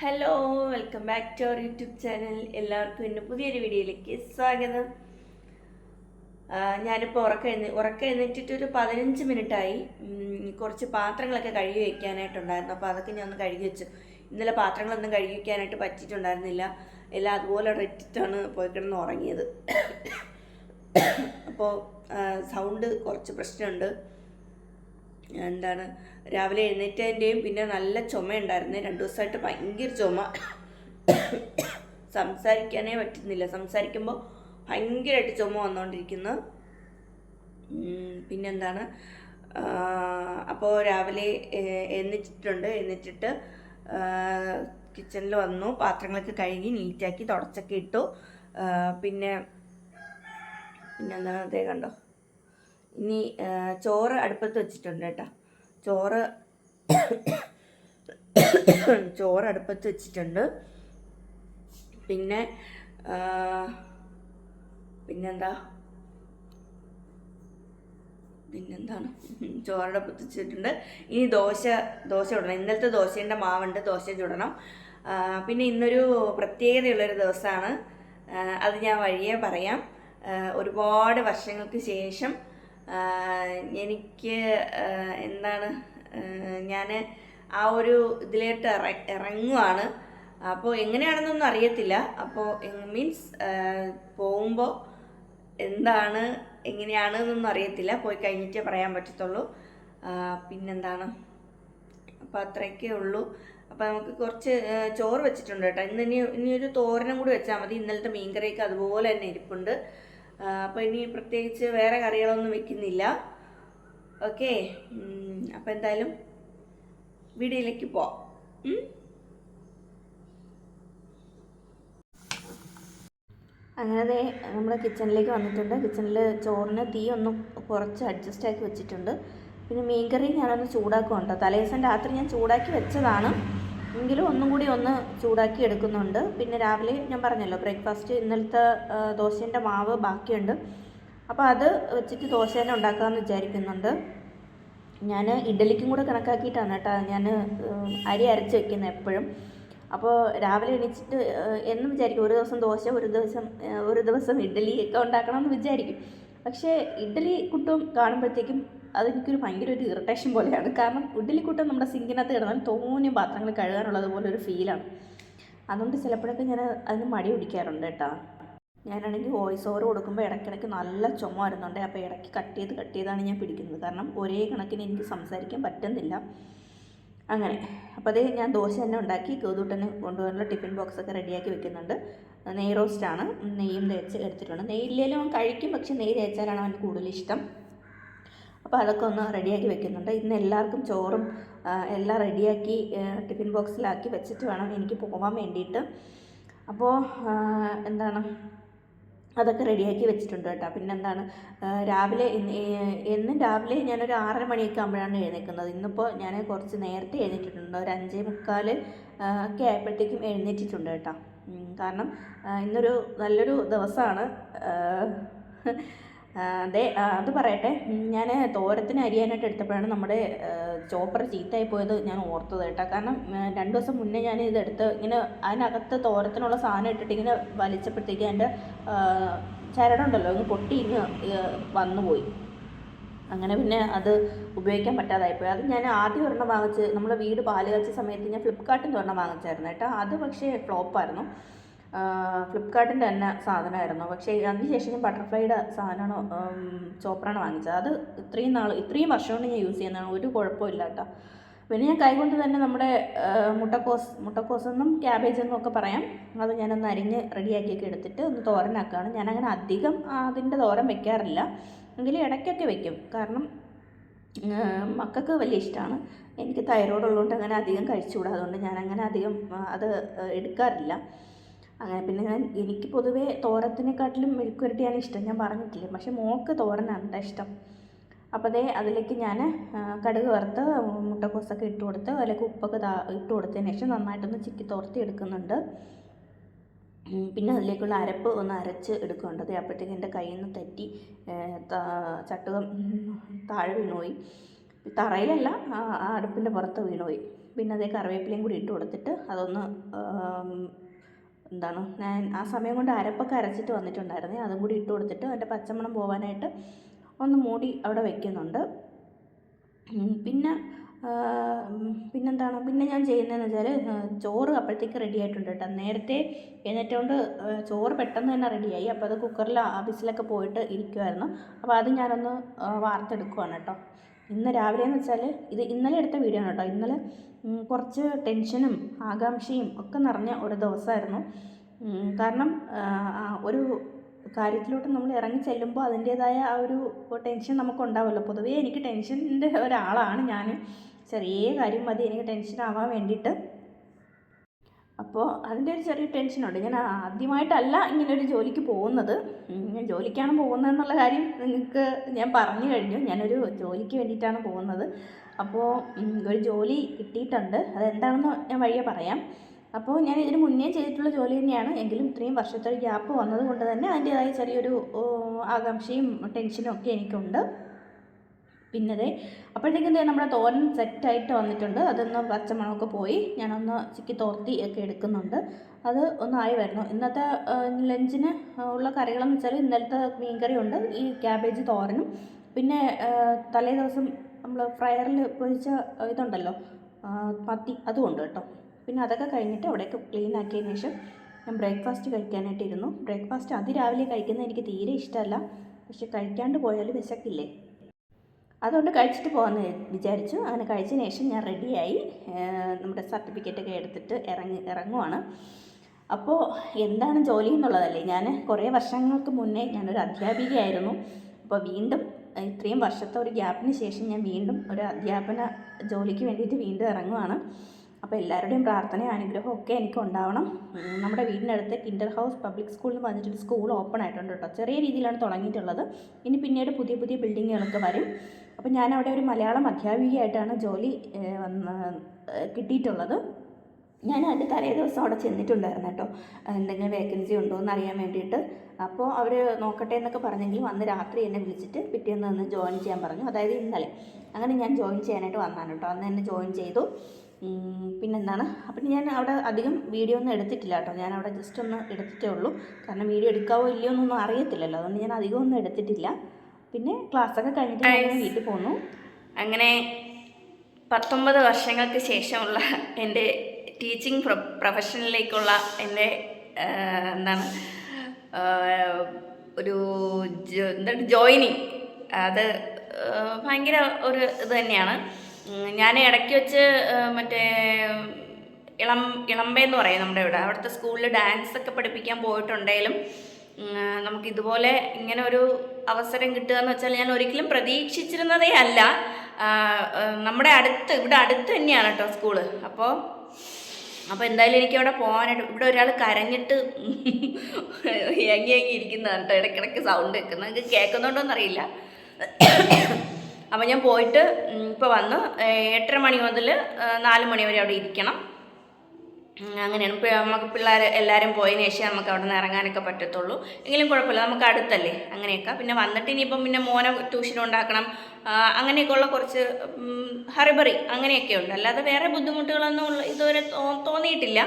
Hello welcome back to our YouTube channel എല്ലാവർക്കും എന്റെ പുതിയൊരു വീഡിയോയിലേക്ക് സ്വാഗതം. ഞാനിപ്പോൾ ഉറക്കെഴുന്ന ഉറക്കെഴുന്നേറ്റിട്ടൊരു പതിനഞ്ച് മിനിറ്റായി. കുറച്ച് പാത്രങ്ങളൊക്കെ കഴുകി വയ്ക്കാനായിട്ടുണ്ടായിരുന്നു അപ്പോൾ അതൊക്കെ ഞാൻ ഒന്ന് കഴുകി വെച്ചു. ഇന്നലെ പാത്രങ്ങളൊന്നും കഴുകി വയ്ക്കാനായിട്ട് പറ്റിയിട്ടുണ്ടായിരുന്നില്ല. എല്ലാം അതുപോലെ ഇട്ടിട്ടാണ് പോയി കിടന്ന് ഉറങ്ങിയത്. അപ്പോൾ സൗണ്ട് കുറച്ച് പ്രശ്നമുണ്ട്. എന്താണ് രാവിലെ എഴുന്നേറ്റതിന്റെയും പിന്നെ നല്ല ചുമയുണ്ടായിരുന്നു. രണ്ട് ദിവസമായിട്ട് ഭയങ്കര ചുമ. സംസാരിക്കാനേ പറ്റുന്നില്ല. സംസാരിക്കുമ്പോൾ ഭയങ്കരമായിട്ട് ചുമ വന്നുകൊണ്ടിരിക്കുന്നു പിന്നെന്താണ് അപ്പോൾ രാവിലെ എഴുന്നേറ്റിട്ടുണ്ട്. എഴുന്നേറ്റിട്ട് കിച്ചണിൽ വന്നു. പാത്രങ്ങളൊക്കെ കഴുകി നീറ്റാക്കി തുടച്ചൊക്കെ ഇട്ടു. പിന്നെ പിന്നെന്താണ് അതേ കണ്ടോ. ഇനി ചോറ് അടുപ്പത്ത് വെച്ചിട്ടുണ്ട് കേട്ടോ. ചോറ് ചോറ് അടുപ്പത്ത് വെച്ചിട്ടുണ്ട്. പിന്നെ പിന്നെന്താ? പിന്നെന്താണ്? ചോറടുപ്പത്ത് വെച്ചിട്ടുണ്ട്. ഇനി ദോശ ദോശ ചുടണം. ഇന്നലത്തെ ദോശയുടെ മാവുണ്ട്. ദോശ ചുടണം. പിന്നെ ഇന്നൊരു പ്രത്യേകതയുള്ളൊരു ദിവസമാണ് അത് ഞാൻ വഴിയേ പറയാം. ഒരുപാട് വർഷങ്ങൾക്ക് ശേഷം എനിക്ക് എന്താണ് ഞാൻ ആ ഒരു ഇതിലേട്ട് ഇറ ഇറങ്ങുവാണ്. അപ്പോൾ എങ്ങനെയാണെന്നൊന്നും അറിയത്തില്ല. അപ്പോൾ മീൻസ് പോകുമ്പോൾ എന്താണ് എങ്ങനെയാണ് എന്നൊന്നും അറിയത്തില്ല. പോയി കഴിഞ്ഞിട്ടേ പറയാൻ പറ്റത്തുള്ളൂ. പിന്നെന്താണ്? അപ്പോൾ അത്രയൊക്കെ ഉള്ളൂ. അപ്പോൾ നമുക്ക് കുറച്ച് ചോറ് വെച്ചിട്ടുണ്ട് കേട്ടോ. ഇന്ന് ഇനി ഇനി ഒരു തോരനും കൂടി വെച്ചാൽ മതി. ഇന്നലത്തെ മീൻകറിയൊക്കെ അതുപോലെ തന്നെ ഇരിപ്പുണ്ട്. അപ്പോൾ ഇനി പ്രത്യേകിച്ച് വേറെ കറികളൊന്നും വെക്കുന്നില്ല. ഓക്കെ? അപ്പോൾ എന്തായാലും വീഡിയോയിലേക്ക് പോവാം? അങ്ങനെ നമ്മുടെ കിച്ചണിലേക്ക് വന്നിട്ടുണ്ട്. കിച്ചണിൽ ചോറിന് തീ ഒന്ന് കുറച്ച് അഡ്ജസ്റ്റ് ആക്കി വെച്ചിട്ടുണ്ട്. പിന്നെ മീൻകറി ഞാനൊന്ന് ചൂടാക്കുന്നുണ്ട് തലേദിവസം രാത്രി ഞാൻ ചൂടാക്കി വെച്ചതാണ്. എങ്കിലും ഒന്നും കൂടി ഒന്ന് ചൂടാക്കി എടുക്കുന്നുണ്ട്. പിന്നെ രാവിലെ ഞാൻ പറഞ്ഞല്ലോ ബ്രേക്ക്ഫാസ്റ്റ് ഇന്നലത്തെ ദോശേന്റെ മാവ് ബാക്കിയുണ്ട്. അപ്പോൾ അത് വെച്ചിട്ട് ദോശ തന്നെ ഉണ്ടാക്കാമെന്ന് വിചാരിക്കുന്നുണ്ട്. ഞാൻ ഇഡലിക്കും കൂടെ കണക്കാക്കിയിട്ടാണ് കേട്ടോ ഞാൻ അരി അരച്ച് വെക്കുന്നത് എപ്പോഴും. അപ്പോൾ രാവിലെ എണീച്ചിട്ട് എന്നും വിചാരിക്കും ഒരു ദിവസം ദോശ ഒരു ദിവസം ഒരു ദിവസം ഇഡലി ഒക്കെ ഉണ്ടാക്കണം എന്ന് വിചാരിക്കും. പക്ഷേ ഇഡ്ഡലി കുട്ടും കാണുമ്പോഴത്തേക്കും അതെനിക്കൊരു ഭയങ്കര ഒരു ഇറിറ്റേഷൻ പോലെയാണ്. കാരണം ഇഡലി കുട്ടം നമ്മുടെ സിങ്കിനകത്ത് കിടന്നാൽ തോന്നിയ പാത്രങ്ങൾ കഴുകാനുള്ളത് പോലെ ഒരു ഫീലാണ് അതുകൊണ്ട് ചിലപ്പോഴൊക്കെ ഞാൻ അതിന് മടി പിടിക്കാറുണ്ട് കേട്ടോ. ഞാനാണെങ്കിൽ വോയിസ് ഓവർ കൊടുക്കുമ്പോൾ ഇടയ്ക്കിടയ്ക്ക് നല്ല ചുമ വരുന്നുണ്ട്. അപ്പോൾ ഇടയ്ക്ക് കട്ട് ചെയ്ത് കട്ട് ചെയ്താണ് ഞാൻ പിടിക്കുന്നത്. കാരണം ഒരേ കണക്കിന് എനിക്ക് സംസാരിക്കാൻ പറ്റുന്നില്ല. അങ്ങനെ. അപ്പോൾ അതേ ഞാൻ ദോശ തന്നെ ഉണ്ടാക്കി കേതൂട്ടന് കൊണ്ടുപോകാനുള്ള ടിഫിൻ ബോക്സ് ഒക്കെ റെഡിയാക്കി വെക്കുന്നുണ്ട്. നെയ് റോസ്റ്റാണ് നെയ്യും തേച്ച് എടുത്തിട്ടുണ്ട്. നെയ്യില്ലേലും അവൻ കഴിക്കും. പക്ഷെ നെയ്യ് തേച്ചാലാണ് അവന് കൂടുതൽ ഇഷ്ടം. അപ്പോൾ അതൊക്കെ ഒന്ന് റെഡിയാക്കി വെക്കുന്നുണ്ട്. ഇന്ന് എല്ലാവർക്കും ചോറും എല്ലാം റെഡിയാക്കി ടിഫിൻ ബോക്സിലാക്കി വെച്ചിട്ട് വേണം എനിക്ക് പോകാൻ വേണ്ടിയിട്ട്. അപ്പോൾ എന്താണ്? അതൊക്കെ റെഡിയാക്കി വെച്ചിട്ടുണ്ട് കേട്ടോ. പിന്നെ എന്താണ് രാവിലെ എന്നും രാവിലെ ഞാനൊരു ആറര മണിയൊക്കെ ആകുമ്പോഴാണ് എഴുന്നേൽക്കുന്നത് ഇന്നിപ്പോൾ ഞാൻ കുറച്ച് നേരത്തെ എഴുന്നേറ്റിട്ടുണ്ട്. ഒരു അഞ്ചേ മുക്കാൽ ഒക്കെ ആയപ്പോഴത്തേക്കും എഴുന്നേറ്റിട്ടുണ്ട് കേട്ടോ. കാരണം ഇന്നൊരു നല്ലൊരു ദിവസമാണ്. അതെ അത് പറയട്ടെ. ഞാൻ തോരത്തിന് അരിയാനായിട്ട് എടുത്തപ്പോഴാണ് നമ്മുടെ ചോപ്പർ ചീത്തയായി പോയത് ഞാൻ ഓർത്തത് കേട്ടോ. കാരണം രണ്ട് ദിവസം മുന്നേ ഞാൻ ഇതെടുത്ത് ഇങ്ങനെ അതിനകത്ത് തോരത്തിനുള്ള സാധനം ഇട്ടിട്ട് ഇങ്ങനെ വലിച്ചപ്പോഴത്തേക്ക് എന്റെ ചരടുണ്ടല്ലോ ഇങ്ങ് പൊട്ടി ഇങ്ങ് വന്നുപോയി അങ്ങനെ പിന്നെ അത് ഉപയോഗിക്കാൻ പറ്റാതായിപ്പോയി അത് ഞാൻ ആദ്യം ഒരെണ്ണം വാങ്ങിച്ച് നമ്മുടെ വീട് പാൽ കാച്ച സമയത്ത് ഞാൻ ഫ്ലിപ്കാർട്ടിൽ നിന്ന് ഒരെണ്ണം വാങ്ങിച്ചായിരുന്നു കേട്ടോ. അത് പക്ഷേ ഫ്ലോപ്പായിരുന്നു. ഫ്ലിപ്കാർട്ടിന്റെ തന്നെ സാധനമായിരുന്നു. പക്ഷേ അതിന് ശേഷം ഞാൻ ബട്ടർഫ്ലൈയുടെ സാധനമാണ് ചോപ്പറാണ് വാങ്ങിച്ചത്. അത് ഇത്രയും നാൾ ഇത്രയും വർഷം കൊണ്ട് ഞാൻ യൂസ് ചെയ്യുന്നതാണ്. ഒരു കുഴപ്പമില്ല കേട്ടോ. പിന്നെ ഞാൻ കൈകൊണ്ട് തന്നെ നമ്മുടെ മുട്ടക്കോസ് മുട്ടക്കോസ് എന്നും ക്യാബേജ് എന്നും ഒക്കെ പറയാം. അത് ഞാനൊന്ന് അരിഞ്ഞ് റെഡിയാക്കിയൊക്കെ എടുത്തിട്ട് ഒന്ന് തോരനാക്കുകയാണ്. ഞാനങ്ങനെ അധികം അതിന്റെ തോരൻ വെക്കാറില്ല. എങ്കിലും ഇടയ്ക്കൊക്കെ വെക്കും. കാരണം മക്കൾക്ക് വലിയ ഇഷ്ടമാണ്. എനിക്ക് തൈറോയ്ഡ് ഉള്ളതുകൊണ്ട് അങ്ങനെ അധികം കഴിച്ചുകൂടാ. അതുകൊണ്ട് ഞാനങ്ങനെ അധികം അത് എടുക്കാറില്ല. അങ്ങനെ പിന്നെ ഞാൻ എനിക്ക് പൊതുവേ തോരത്തിനെക്കാട്ടിലും മെഴുക്കുരട്ടിയാണ് ഇഷ്ടം. ഞാൻ പറഞ്ഞിട്ടില്ലേ? പക്ഷെ മോൾക്ക് തോരനാണ് കേട്ടോ ഇഷ്ടം. അപ്പോൾ അതേ അതിലേക്ക് ഞാൻ കടുക് വറുത്ത് മുട്ടക്കോസൊക്കെ ഇട്ട് കൊടുത്ത് അതിലേക്ക് ഉപ്പൊക്കെ ഇട്ട് കൊടുത്തതിന് ശേഷം നന്നായിട്ടൊന്ന് ചിക്കി തോർത്തി എടുക്കുന്നുണ്ട് പിന്നെ അതിലേക്കുള്ള അരപ്പ് ഒന്ന് അരച്ച് എടുക്കുന്നുണ്ട്. അതേ അപ്പോഴത്തേക്ക് എന്റെ കയ്യിൽ നിന്ന് തെറ്റി ചട്ടുകം താഴെ വീണുപോയി. തറയിലല്ല അടുപ്പിന്റെ പുറത്ത് വീണുപോയി. പിന്നെ അതേ കറിവേപ്പിലയും കൂടി ഇട്ട് കൊടുത്തിട്ട് അതൊന്ന് എന്താണ് ഞാൻ ആ സമയം കൊണ്ട് അരപ്പൊക്കെ അരച്ചിട്ട് വന്നിട്ടുണ്ടായിരുന്നേ. അതും കൂടി ഇട്ട് കൊടുത്തിട്ട് അതിന്റെ പച്ചമണം പോകാനായിട്ട് ഒന്ന് മൂടി അവിടെ വെക്കുന്നുണ്ട്. പിന്നെ പിന്നെന്താണ് പിന്നെ ഞാൻ ചെയ്യുന്നതെന്ന് വെച്ചാൽ ചോറ് അപ്പോഴത്തേക്ക് റെഡി ആയിട്ടുണ്ട് കേട്ടോ. നേരത്തെ എഴുന്നേറ്റുകൊണ്ട് ചോറ് പെട്ടെന്ന് തന്നെ റെഡിയായി അപ്പോൾ അത് കുക്കറിൽ വിസിലൊക്കെ പോയിട്ട് ഇരിക്കുമായിരുന്നു അപ്പോൾ അത് ഞാനൊന്ന് വാർത്തെടുക്കുവാണ് കേട്ടോ. ഇന്ന് രാവിലെ എന്ന് വെച്ചാൽ ഇത് ഇന്നലെ എടുത്ത വീഡിയോ ആണ് കേട്ടോ. ഇന്നലെ കുറച്ച് ടെൻഷനും ആകാംക്ഷയും ഒക്കെ നിറഞ്ഞ ഒരു ദിവസമായിരുന്നു. കാരണം ഒരു കാര്യത്തിലോട്ട് നമ്മൾ ഇറങ്ങി ചെല്ലുമ്പോൾ അതിന്റേതായ ആ ഒരു ടെൻഷൻ നമുക്ക് ഉണ്ടാവുമല്ലോ പൊതുവേ എനിക്ക് ടെൻഷന്റെ ഒരാളാണ് ഞാൻ ചെറിയ കാര്യം മതി എനിക്ക് ടെൻഷൻ ആവാൻ വേണ്ടിയിട്ട്. അപ്പോൾ അതിന്റെ ഒരു ചെറിയ ടെൻഷനുണ്ട്. ഞാൻ ആദ്യമായിട്ടല്ല ഇങ്ങനെ ഒരു ജോലിക്ക് പോകുന്നത്. ഞാൻ ജോലിക്കാണ് പോകുന്നത് എന്നുള്ള കാര്യം നിങ്ങൾക്ക് ഞാൻ പറഞ്ഞു കഴിഞ്ഞു. ഞാനൊരു ജോലിക്ക് വേണ്ടിയിട്ടാണ് പോകുന്നത്. അപ്പോൾ ഒരു ജോലി കിട്ടിയിട്ടുണ്ട്. അതെന്താണെന്ന് ഞാൻ വഴിയെ പറയാം. അപ്പോൾ ഞാൻ ഇതിന് മുന്നേ ചെയ്തിട്ടുള്ള ജോലി തന്നെയാണ്. എങ്കിലും ഇത്രയും വർഷത്തെ ഗ്യാപ്പ് വന്നത് കൊണ്ട് തന്നെ അതിന്റേതായ ചെറിയൊരു ആകാംക്ഷയും ടെൻഷനും ഒക്കെ എനിക്കുണ്ട്. പിന്നെ ദേ അപ്പോഴത്തേക്കും നമ്മുടെ തോരൻ സെറ്റായിട്ട് വന്നിട്ടുണ്ട്. അതൊന്ന് പച്ചമുളകൊക്കെ പോയി ഞാനൊന്ന് ചിക്കി തോർത്തി ഒക്കെ എടുക്കുന്നുണ്ട്. അത് ഒന്നായി വരുന്നു. ഇന്നത്തെ ലഞ്ചിന് ഉള്ള കറികളെന്ന് വെച്ചാൽ ഇന്നലത്തെ മീൻകറിയുണ്ട്. ഈ ക്യാബേജ് തോരനും. പിന്നെ തലേ ദിവസം നമ്മൾ ഫ്രയറിൽ പൊരിച്ച ഇതുണ്ടല്ലോ പത്തി മത്തി അതും ഉണ്ട് കേട്ടോ. പിന്നെ അതൊക്കെ കഴിഞ്ഞിട്ട് അവിടെയൊക്കെ ക്ലീൻ ആക്കിയതിന് ശേഷം ഞാൻ ബ്രേക്ക്ഫാസ്റ്റ് കഴിക്കാനായിട്ടിരുന്നു ബ്രേക്ക്ഫാസ്റ്റ് അതിരാവിലെ കഴിക്കുന്നത് എനിക്ക് തീരെ ഇഷ്ടമല്ല. പക്ഷെ കഴിക്കാണ്ട് പോയാൽ വിശക്കില്ലേ? അതുകൊണ്ട് കഴിച്ചിട്ട് പോകാമെന്ന് വിചാരിച്ചു. അങ്ങനെ കഴിച്ചതിന് ശേഷം ഞാൻ റെഡിയായി നമ്മുടെ സർട്ടിഫിക്കറ്റൊക്കെ എടുത്തിട്ട് ഇറങ്ങി ഇറങ്ങുവാണ്. അപ്പോൾ എന്താണ് ജോലി എന്നുള്ളതല്ലേ. ഞാൻ കുറേ വർഷങ്ങൾക്ക് മുന്നേ ഞാനൊരു അധ്യാപികയായിരുന്നു. അപ്പോൾ വീണ്ടും ഇത്രയും വർഷത്തെ ഒരു ഗ്യാപ്പിന് ശേഷം ഞാൻ വീണ്ടും ഒരു അധ്യാപന ജോലിക്ക് വേണ്ടിയിട്ട് വീണ്ടും ഇറങ്ങുവാണ്. അപ്പോൾ എല്ലാവരുടെയും പ്രാർത്ഥനയും അനുഗ്രഹവും ഒക്കെ എനിക്ക് ഉണ്ടാവണം. നമ്മുടെ വീടിനടുത്ത് കിൻഡർ ഹൗസ് പബ്ലിക് സ്കൂൾ എന്ന് പറഞ്ഞിട്ടൊരു സ്കൂൾ ഓപ്പൺ ആയിട്ടുണ്ട് കേട്ടോ ചെറിയ രീതിയിലാണ് തുടങ്ങിയിട്ടുള്ളത്. ഇനി പിന്നീട് പുതിയ പുതിയ ബിൽഡിങ്ങുകളൊക്കെ വരും. അപ്പോൾ ഞാൻ അവിടെ ഒരു മലയാളം അധ്യാപികയായിട്ടാണ് ജോലി കിട്ടിയിട്ടുള്ളത്. ഞാൻ അതിന്റെ തലേ ദിവസം അവിടെ ചെന്നിട്ടുണ്ടായിരുന്നു കേട്ടോ എന്തെങ്കിലും വേക്കൻസി ഉണ്ടോ എന്ന് അറിയാൻ വേണ്ടിയിട്ട്. അപ്പോൾ അവർ നോക്കട്ടെ എന്നൊക്കെ പറഞ്ഞെങ്കിലും അന്ന് രാത്രി എന്നെ വിളിച്ചിട്ട് പിറ്റേന്ന് വന്ന് ജോയിൻ ചെയ്യാൻ പറഞ്ഞു. അതായത് ഇന്നലെ. അങ്ങനെ ഞാൻ ജോയിൻ ചെയ്യാനായിട്ട് വന്നാണ് കേട്ടോ അന്ന് എന്നെ ജോയിൻ ചെയ്തു. പിന്നെന്താണ്? അപ്പം ഞാൻ അവിടെ അധികം വീഡിയോ ഒന്നും എടുത്തിട്ടില്ല കേട്ടോ. ഞാൻ അവിടെ ജസ്റ്റ് ഒന്ന് എടുത്തിട്ടേ ഉള്ളൂ. കാരണം വീഡിയോ എടുക്കാവോ ഇല്ലയോ എന്നൊന്നും അറിയത്തില്ലല്ലോ. അതുകൊണ്ട് ഞാൻ അധികം ഒന്നും എടുത്തിട്ടില്ല. പിന്നെ ക്ലാസ്സൊക്കെ കഴിഞ്ഞിട്ട് ഞാൻ വീട്ടിൽ പോന്നു. അങ്ങനെ പത്തൊമ്പത് വർഷങ്ങൾക്ക് ശേഷമുള്ള എന്റെ ടീച്ചിങ് പ്രൊ പ്രൊഫഷനിലേക്കുള്ള എന്റെ എന്താണ് ഒരു എന്താ എന്താണ് ജോയിനിങ് അത് ഭയങ്കര ഒരു ഇത് തന്നെയാണ്. ഞാൻ ഇടയ്ക്ക് വെച്ച് മറ്റേ ഇളം ഇളമ്പ എന്ന് പറയും നമ്മുടെ ഇവിടെ. അവിടുത്തെ സ്കൂളിൽ ഡാൻസ് ഒക്കെ പഠിപ്പിക്കാൻ പോയിട്ടുണ്ടെങ്കിലും നമുക്ക് ഇതുപോലെ ഇങ്ങനെ ഒരു അവസരം കിട്ടുക എന്ന് വെച്ചാൽ ഞാൻ ഒരിക്കലും പ്രതീക്ഷിച്ചിരുന്നതേ അല്ല. നമ്മുടെ അടുത്ത് ഇവിടെ അടുത്ത് തന്നെയാണ് കേട്ടോ സ്കൂൾ. അപ്പോൾ അപ്പോൾ എന്തായാലും എനിക്ക് അവിടെ പോകാനായിട്ട് ഇവിടെ ഒരാൾ കരഞ്ഞിട്ട് ഏങ്ങി ഏങ്ങി ഇരിക്കുന്നതാണ് കേട്ടോ ഇടയ്ക്കിടയ്ക്ക് സൗണ്ട് വെക്കുന്നത് നിങ്ങൾക്ക് കേൾക്കുന്നുണ്ടോയെന്നറിയില്ല അപ്പോൾ ഞാൻ പോയിട്ട് ഇപ്പോൾ വന്ന് എട്ടര മണി മുതൽ നാല് മണി വരെ അവിടെ ഇരിക്കണം. അങ്ങനെയാണ്. ഇപ്പോൾ നമുക്ക് പിള്ളേർ എല്ലാവരും പോയതിന് ശേഷം നമുക്ക് അവിടെ നിന്ന് ഇറങ്ങാനൊക്കെ പറ്റത്തുള്ളൂ. എങ്കിലും കുഴപ്പമില്ല. നമുക്ക് അടുത്തല്ലേ. അങ്ങനെയൊക്കെ. പിന്നെ വന്നിട്ട് ഇനിയിപ്പം പിന്നെ മോനെ ട്യൂഷൻ ഉണ്ടാക്കണം. അങ്ങനെയൊക്കെ ഉള്ള കുറച്ച് ഹറിബറി അങ്ങനെയൊക്കെ ഉണ്ട്. അല്ലാതെ വേറെ ബുദ്ധിമുട്ടുകളൊന്നും ഉള്ള ഇതുവരെ തോന്നിയിട്ടില്ല.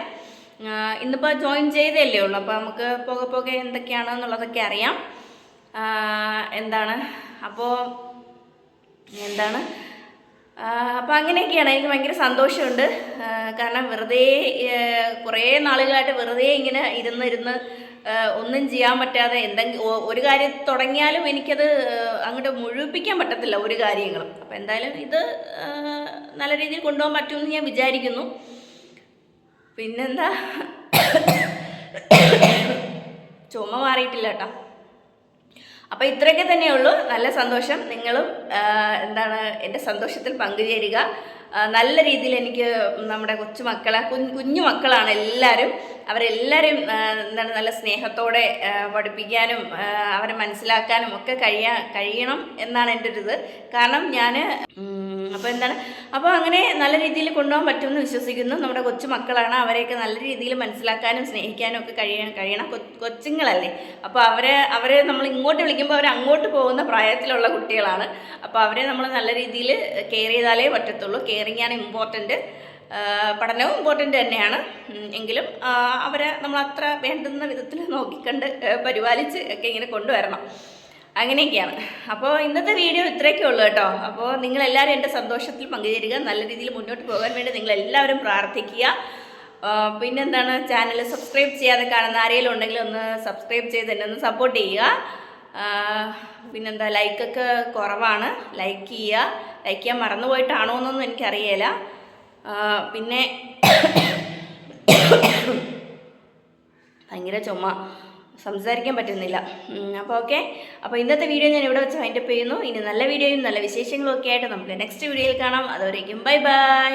ഇന്നിപ്പോൾ ജോയിൻ ചെയ്തല്ലേ ഉള്ളൂ. അപ്പോൾ നമുക്ക് പോകെ പോകെ എന്തൊക്കെയാണെന്നുള്ളതൊക്കെ അറിയാം. എന്താണ്? അപ്പോൾ എന്താണ്? അപ്പോൾ അങ്ങനെയൊക്കെയാണ് എനിക്ക് ഭയങ്കര സന്തോഷമുണ്ട്. കാരണം വെറുതെ കുറേ നാളുകളായിട്ട് വെറുതെ ഇങ്ങനെ ഇരുന്ന് ഇരുന്ന് ഒന്നും ചെയ്യാൻ പറ്റാതെ എന്തെങ്കിലും ഒരു കാര്യം തുടങ്ങിയാലും എനിക്കത് അങ്ങോട്ട് മുഴുവിപ്പിക്കാൻ പറ്റത്തില്ല ഒരു കാര്യങ്ങളും. അപ്പോൾ എന്തായാലും ഇത് നല്ല രീതിയിൽ കൊണ്ടുപോകാൻ പറ്റുമെന്ന് ഞാൻ വിചാരിക്കുന്നു. പിന്നെന്താ? ചുമ മാറിയിട്ടില്ല കേട്ടോ. അപ്പോൾ ഇത്രയൊക്കെ തന്നെയുള്ളൂ. നല്ല സന്തോഷം. നിങ്ങളും എന്താണ് എന്റെ സന്തോഷത്തിൽ പങ്കുചേരുക. നല്ല രീതിയിൽ എനിക്ക് നമ്മുടെ കൊച്ചു മക്കളെ കുഞ്ഞു കുഞ്ഞു മക്കളാണ് എല്ലാവരും. അവരെല്ലാവരും എന്താണ് നല്ല സ്നേഹത്തോടെ പഠിപ്പിക്കാനും അവരെ മനസ്സിലാക്കാനും ഒക്കെ കഴിയാ കഴിയണം എന്നാണ് എന്റെ ഒരു ഇത് കാരണം ഞാൻ അപ്പോൾ എന്താണ്? അപ്പോൾ അങ്ങനെ നല്ല രീതിയിൽ കൊണ്ടുപോകാൻ പറ്റുമെന്ന് വിശ്വസിക്കുന്നു. നമ്മുടെ കൊച്ചു മക്കളാണ് അവരെയൊക്കെ നല്ല രീതിയിൽ മനസ്സിലാക്കാനും സ്നേഹിക്കാനും ഒക്കെ കഴിയണം. കഴിയണം കൊച്ചുങ്ങളല്ലേ. അപ്പോൾ അവരെ അവരെ നമ്മൾ ഇങ്ങോട്ട് വിളിക്കുമ്പോൾ അവർ അങ്ങോട്ട് പോകുന്ന പ്രായത്തിലുള്ള കുട്ടികളാണ്. അപ്പോൾ അവരെ നമ്മൾ നല്ല രീതിയിൽ കെയർ ചെയ്താലേ പറ്റത്തുള്ളൂ. കെയറിങ് ആണ് ഇമ്പോർട്ടന്റ്. പഠനവും ഇമ്പോർട്ടന്റ് തന്നെയാണ്. എങ്കിലും അവരെ നമ്മൾ അത്ര വേണ്ടുന്ന വിധത്തിൽ നോക്കിക്കണ്ട് പരിപാലിച്ച് ഒക്കെ ഇങ്ങനെ കൊണ്ടുവരണം. അങ്ങനെയൊക്കെയാണ്. അപ്പോൾ ഇന്നത്തെ വീഡിയോ ഇത്രയൊക്കെ ഉള്ളൂ കേട്ടോ. അപ്പോൾ നിങ്ങളെല്ലാവരും എന്റെ സന്തോഷത്തിൽ പങ്കുചേരുക. നല്ല രീതിയിൽ മുന്നോട്ട് പോകാൻ വേണ്ടി നിങ്ങളെല്ലാവരും പ്രാർത്ഥിക്കുക. പിന്നെന്താണ്? ചാനൽ സബ്സ്ക്രൈബ് ചെയ്യാതെ കാണുന്ന ആരെങ്കിലും ഉണ്ടെങ്കിൽ ഒന്ന് സബ്സ്ക്രൈബ് ചെയ്ത് എന്നെ ഒന്ന് സപ്പോർട്ട് ചെയ്യുക. പിന്നെന്താ? ലൈക്കൊക്കെ കുറവാണ്. ലൈക്ക് ചെയ്യുക. ലൈക്ക് ചെയ്യാൻ മറന്നുപോയിട്ടാണോ എന്നൊന്നും എനിക്കറിയില്ല പിന്നെ ഭയങ്കര ചുമ. സംസാരിക്കാൻ പറ്റുന്നില്ല. അപ്പോൾ ഓക്കെ അപ്പോൾ ഇന്നത്തെ വീഡിയോ ഞാൻ ഇവിടെ വെച്ച് വൈൻഡപ്പ് ചെയ്യുന്നു. ഇനി നല്ല വീഡിയോയും നല്ല വിശേഷങ്ങളും ഒക്കെ ആയിട്ട് നമുക്ക് നെക്സ്റ്റ് വീഡിയോയിൽ കാണാം. അതുവരേക്കും ബൈ ബൈ